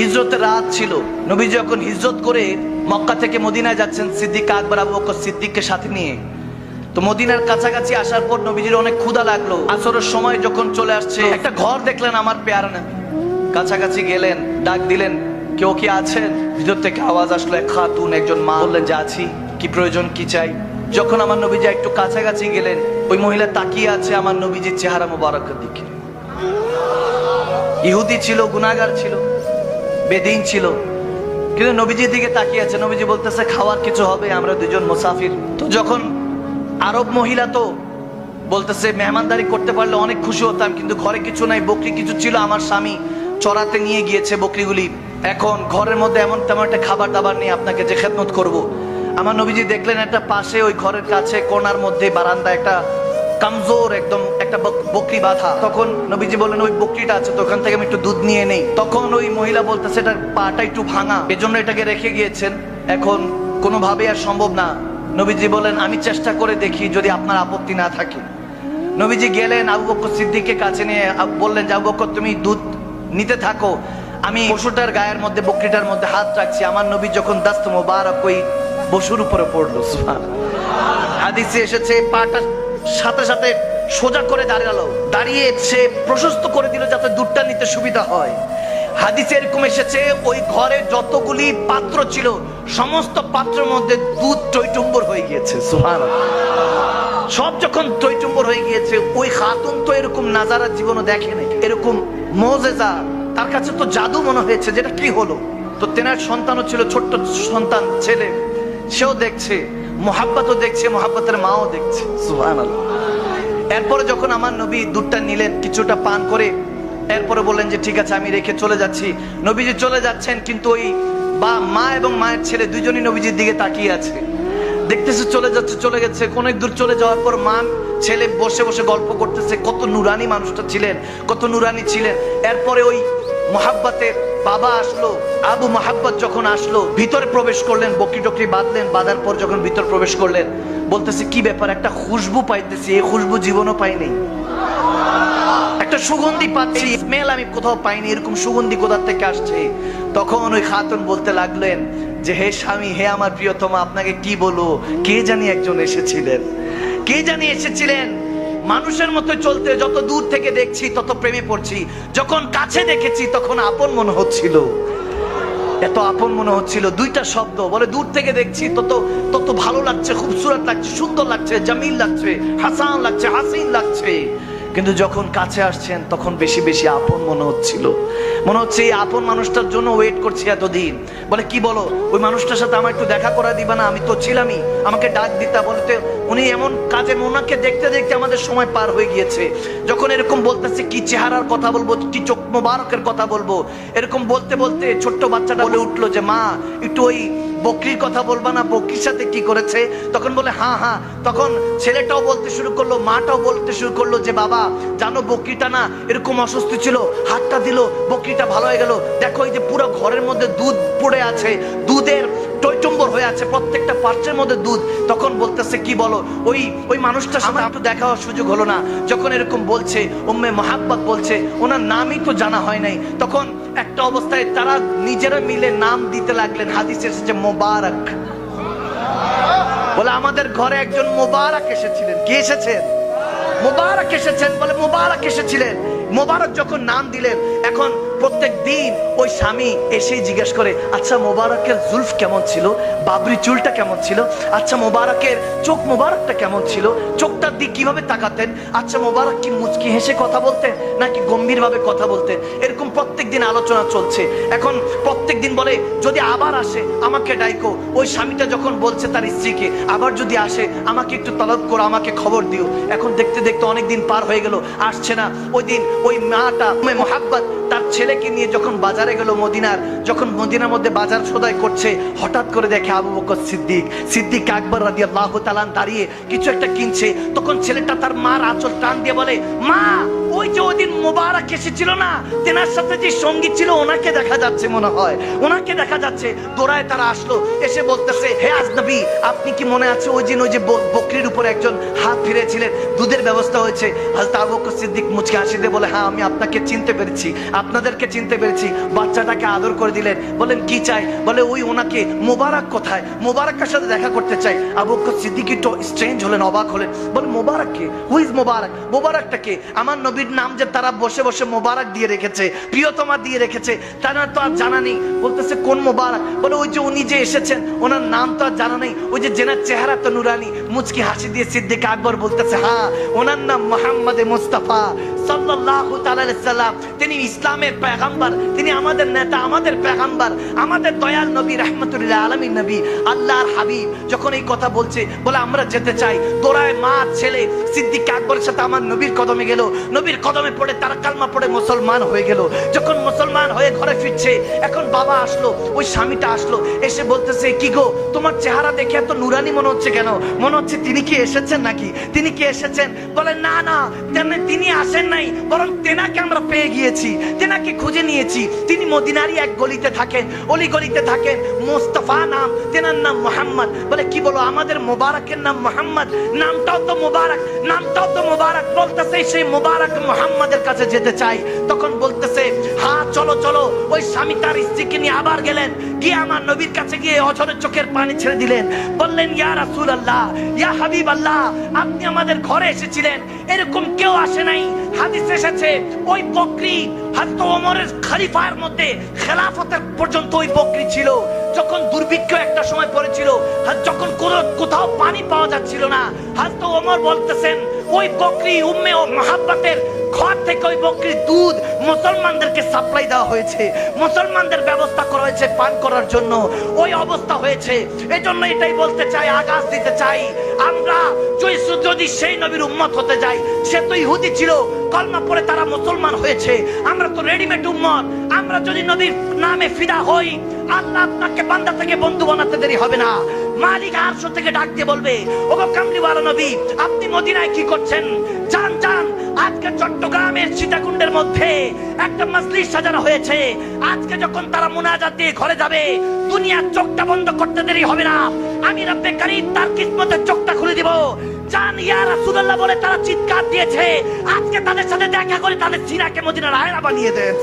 হিজরতের রাত ছিল। নবী যখন হিজরত করে মক্কা থেকে মদিনায় যাচ্ছেন, সিদ্দিক আকবর, আবু বকর সিদ্দিককে সাথে নিয়ে। তো মদিনার কাছাকাছি আসার পর নবীজির অনেক ক্ষুধা লাগল। আসরের সময় যখন চলে আসছে, একটা ঘর দেখলেন আমার পেয়ারা নবী কাছাকাছি গেলেন, ডাক দিলেন, কেউ কি আছেন? ভিতর থেকে আওয়াজ আসলো, এক খাতুন, একজন মা বললেন, যে আছি, কি প্রয়োজন, কি চাই? যখন আমার নবীজি একটু কাছাকাছি গেলেন, ওই মহিলা তাকিয়ে আছে আমার নবীজির চেহারা মোবারকের দিকে। ইহুদি ছিল গুনাগার ছিল। বেদিন ছিল। কিন্তু নবীজির দিকে তাকিয়ে আছে। নবীজি বলতেছে, খাওয়ার কিছু হবে, আমরা দুজন মুসাফির। তো যখন আরব মহিলা তো বলতেছে, মেহমানদারি করতে পারলে অনেক খুশি হতাম, কিন্তু ঘরে কিছু নাই, বকরি কিছু ছিল, আমার স্বামী চড়াতে নিয়ে গিয়েছে বকরিগুলি। এখন ঘরের মধ্যে এমন তেমন একটা খাবার দাবার নেই, আপনাকে যে খেদমত করব। আমার নবীজি দেখলেন একটা পাশে ওই ঘরের কাছে, কোনার মধ্যে বারান্দা একটা কামজোর একদম একটা বক- বকরি বাঁধা। তখন নবীজি বললেন, ওই বকরিটা আছে, তো ওখান থেকে আমি একটু দুধ নিয়ে নেই। তখন ওই মহিলা বলতেছে, এটার পাটা একটু ভাঙা। এজন্য এটাকে রেখে গিয়েছেন। এখন কোনোভাবে আর সম্ভব না। নবীজি বলেন আমি চেষ্টা করে দেখি যদি আপনার আপত্তি না থাকে। নবীজি গেলেন আবু বকর সিদ্দিককে কাছে নিয়ে বললেন যে আবু বকর তুমি দুধ নিতে থাকো। আমি পশুটার গায়ের মধ্যে, বকরিটার মধ্যে হাত রাখছি। আমার নবী যখন দাস্ত মোবারক ওই বসুর উপরে পড়ল। হাদিসে এসেছে, পাটা সাথে সাথে সোজা করে দাঁড়াল। দাঁড়িয়ে সে প্রশস্ত করে দিল যাতে দুধটা নিতে সুবিধা হয়। হাদিসে এরকম এসেছে, ওই ঘরে যতগুলি পাত্র ছিল, সমস্ত পাত্রের মধ্যে দুধ টইটুম্বর হয়ে গিয়েছে সুহান সব যখন টইটুম্বর হয়ে গিয়েছে, ওই খাতুন তো এরকম নাজারা জীবনও দেখে নাই এরকম মোজেজা, তার কাছে তো জাদু মনে হয়েছে, যেটা কি হলো? তো তেনার সন্তানও ছিল, ছোট্ট সন্তান, ছেলে। সেও দেখছে মোহাব্বতও দেখছে, মোহাব্বতের মাও দেখছে। সুহান এরপরে যখন আমার নবী দুধটা নিলেন, কিছুটা পান করে, এরপরে বললেন যে, ঠিক আছে, আমি রেখে চলে যাচ্ছি। নবীজি চলে যাচ্ছেন, কিন্তু ওই বা, মা এবং মায়ের ছেলে দুজনই নবীজির দিকে তাকিয়ে আছে। দেখতেছে চলে যাচ্ছে, চলে গেছে। অনেক দূর চলে যাওয়ার পর মা, ছেলে বসে বসে গল্প করতেছে, কত নুরানি মানুষটা ছিলেন, কত নুরানি ছিলেন। এরপরে ওই মোহাব্বতের বাবা আসলো, আবু মোহাব্বত যখন আসলো, ভিতরে প্রবেশ করলেন বকরি টকরি বাঁধলেন, বাঁধার পর যখন ভিতর প্রবেশ করলেন, বলতেছে, কি ব্যাপার, একটা খুশবু পাইতেছি, এই খুশবু জীবনও পাইনি একটা সুগন্ধি পাচ্ছি স্মেল আমি কোথাও পাইনি, এরকম সুগন্ধি কোথা থেকে আসছে? তখন ওই খাতুন বলতে লাগলেন যে, হে স্বামী, হে আমার প্রিয়তমা, আপনাকে কি বলব? কে জানি একজন এসেছিলেন। কে জানি এসেছিলেন? মানুষের মতো চলতে, যত দূর থেকে দেখছি, তত প্রেমে পড়ছি। যখন কাছে দেখেছি, তখন আপন মনে হচ্ছিল। এত আপন মনে হচ্ছিল, দুইটা শব্দ। বলে, দূর থেকে দেখছি, তত তত ভালো লাগছে, খুবসুরত লাগছে, সুন্দর লাগছে, জামিল লাগছে, হাসান লাগছে, হাসিন লাগছে। কিন্তু যখন কাছে আসছেন, তখন বেশি বেশি আপন মনে হচ্ছিল। মনে হচ্ছে এই আপন মানুষটার জন্য ওয়েট করছি এতদিন। বলে, কি বলো? ওই মানুষটার সাথে আমার একটু দেখা করা দিবা না? আমি তো ছিলামই। আমাকে ডাক দিতা। বলতে উনি এমন কাজে ওনাকে দেখতে দেখতে আমাদের সময় পার হয়ে গিয়েছে। যখন এরকম বলতেছে, কি চেহারার কথা বলব? কি চোখ মোবারকের কথা বলব? এরকম বলতে বলতে ছোট্ট বাচ্চাটা বলে উঠল যে, মা, একটু ওই বকরির কথা বলবা না বকরির সাথে কি করেছে? তখন বলে হ্যাঁ হ্যাঁ। তখন ছেলেটাও বলতে শুরু করল মাটাও বলতে শুরু করল যে বাবা জানো বকরিটা না এরকম অসুস্থ ছিল হাতটা দিল বকরিটা ভালো হয়ে গেল। দেখো এই যে পুরো ঘরের মধ্যে দুধ পড়ে আছে দুধের টৈটম্বর হয়ে আছে প্রত্যেকটা পাত্রের মধ্যে দুধ। তখন বলতেছে কি বলো? ওই ওই মানুষটার সাথে একটু দেখা হওয়ার সুযোগ হলো না। যখন এরকম বলছে ওম্মে মোহাব্বত বলছে ওনার নামই তো জানা হয় নাই। তখন একটা অবস্থায় তারা নিজেরা মিলে নাম দিতে লাগলেন। হাদিস এসেছে মোবারক। বলে আমাদের ঘরে একজন মোবারক এসেছিলেন। কে এসেছেন? মোবারক এসেছেন বলে মোবারক এসেছিলেন। মোবারক যখন নাম দিলেন, এখন প্রত্যেক দিন ওই স্বামী এসেই জিজ্ঞেস করে আচ্ছা মোবারকের জুলফ কেমন ছিল? বাবরি চুলটা কেমন ছিল? আচ্ছা মোবারকের চোখ মোবারকটা কেমন ছিল? চোখটার দিক কীভাবে তাকাতেন? আচ্ছা মোবারক কি মুচকি হেসে কথা বলতেন নাকি গম্ভীরভাবে কথা বলতেন? এরকম প্রত্যেক দিন আলোচনা চলছে। এখন প্রত্যেক দিন বলে, যদি আবার আসে, আমাকে ডাইকো। ওই স্বামীটা যখন বলছে তার স্ত্রীকে, আবার যদি আসে, আমাকে একটু তলব করো, আমাকে খবর দিও। এখন দেখতে দেখতে অনেক দিন পার হয়ে গেল, আসছে না। ওই দিন ওই মাটা মোহাব্বত ছেলেকে নিয়ে যখন বাজারে গেল মদিনার, যখন মদিনার মধ্যে বাজার সদাই করছে, হঠাৎ করে দেখে আবু বকর সিদ্দিক। সিদ্দিক আকবর রাদি আল্লাহ তালান দাঁড়িয়ে কিছু একটা কিনছে। তখন ছেলেটা তার মার আঁচল টান দিয়ে বলে, মা ওই যে ওই দিন মোবারক এসেছিল না, তেনার সাথে যে সঙ্গী ছিল, ওনাকে দেখা যাচ্ছে মনে হয়। ওনাকে দেখা যাচ্ছে। দৌড়ায় তারা আসলো, এসে বলতেছে, হে আজনবী, আপনি কি মনে আছে ওই দিন ওই যে বকরির উপরে একজন হাত ফিরেছিলেন? দুধের ব্যবস্থা হয়েছে। হাজরত আবু সিদ্দিক মুচকে হাসি দিয়ে বলে হ্যাঁ আমি আপনাকে চিনতে পেরেছি, আপনাদেরকে চিনতে পেরেছি। বাচ্চাটাকে আদর করে দিলেন। বলেন, কি চাই? বলে, ওই ওনাকে, মোবারক কোথায়? মোবারকের সাথে দেখা করতে চাই। আবু সিদ্দিক একটু স্ট্রেঞ্জ হলেন, অবাক হলেন। বলে মোবারক কে? হুইজ মোবারক? মোবারকটা কে? আমার নবীর নাম যে তারা বসে বসে মোবারক দিয়ে রেখেছে, প্রিয়তমা দিয়ে রেখেছে, তারা তো আর জানা নেই। বলতেছে, কোন মোবারক? বলে, ওই যে উনি যে এসেছেন, ওনার নাম তো আর জানা নেই। ওই যে জেনার চেহারা তো নুরানি। মুচকি হাসি দিয়ে সিদ্দিক আকবর বলতেছে হ্যাঁ ওনার নাম মোহাম্মদ মুস্তাফা আলাইহি সাল্লাম। তিনি ইসলামের পেগাম্বার তিনি আমাদের নেতা, আমাদের পেগাম্বার আমাদের দয়াল নবী রাহমাতুল্লাহ আলামিন নবী, আল্লাহর হাবিব যখন এই কথা বলছে, বলে আমরা যেতে চাই। দোড়ায় মা, ছেলে, সিদ্দিক আকবরের সাথে আমার নবীর কদমে গেল। নবীর কদমে পড়ে, তারা কালমা পড়ে মুসলমান হয়ে গেল। যখন মুসলমান হয়ে ঘরে ফিরছে, এখন বাবা আসলো, ওই স্বামীটা আসলো, এসে বলতেছে, কি গো, তোমার চেহারা দেখে এত নুরানি মনে হচ্ছে কেন? মনে হচ্ছে তিনি কি এসেছেন নাকি? তিনি কি এসেছেন? বলে, না না, তেমনি তিনি আসেন নাই, বরং তেনাকে আমরা পেয়ে গিয়েছি তেনাকে খুঁজে নিয়েছি। তিনি মদিনারই এক গলিতে থাকেন, অলি গলিতে থাকেন। মোস্তফা নাম, তেনার নাম মোহাম্মদ। বলে, কি বলো, আমাদের মোবারকের নাম মোহাম্মদ? নামটাও তো মোবারক, নামটাও তো মোবারক। বলতে সেই মোবারক মোহাম্মদের কাছে যেতে চাই। তখন বলতেছে হ্যাঁ চলো চলো, ওই স্বামী তার স্ত্রীকে নিয়ে আবার গেলেন। গিয়ে আমার নবীর কাছে গিয়ে অঝরে চোখের পানি ছেড়ে দিলেন। বললেন, ইয়া রাসূল আল্লাহ ইয়া হাবিব আল্লাহ আপনি আমাদের ঘরে এসেছিলেন। এরকম কেউ আসে নাই। হাদিস এসেছে, ওই বকরি হযরত ওমরের খলিফার মধ্যে খেলাফতের পর্যন্ত ওই বকরি ছিল। যখন দুর্ভিক্ষ একটা সময় পড়েছিল যখন কোথাও পানি পাওয়া যাচ্ছিল না, হযরত ওমর বলতেছেন, ওই বকরি উম্মে ও মহাব্বতের ঘর থেকে ওই বকরির দুধ মুসলমানদেরকে সাপ্লাই দেওয়া হয়েছে। মুসলমানদের ব্যবস্থা করা হয়েছে পান করার জন্য। ওই অবস্থা হয়েছে। এই জন্য এটাই বলতে চাই আগাজ দিতে চাই। আমরা যদি- সেই নবীর উম্মত হতে যাই, সে তো ইহুদি ছিল, কলমা পরে তারা মুসলমান হয়েছে। আমরা তো রেডিমেড উম্মত। আমরা যদি নবীর নামে ফিদা হই, আল্লাহ আপনাকে বান্দা থেকে বন্ধু বানাতে দেরি হবে না। মালিক আরশো থেকে ডাক দিয়ে বলবে, ওগো কামলিওয়ালা নবী, আপনি মদিনায় কি করছেন? যান আজকে চট্টগ্রামের সীতাকুণ্ডের মধ্যে একটা মজলিস সাজানো হয়েছে। আজকে যখন তারা মুনাজাত দিয়ে ঘরে যাবে, দুনিয়ার চোখটা বন্ধ করতে দেরি হবে না। আমি রব্বে কারিম তার কিসমতের চোখটা খুলে দিব। জান ইয়া রাসূলুল্লাহ বলে তারা চিৎকার দিয়েছে। আজকে তাদের সাথে দেখা করে তাদের সিনাকে মদিনার আয়না বানিয়ে দেন।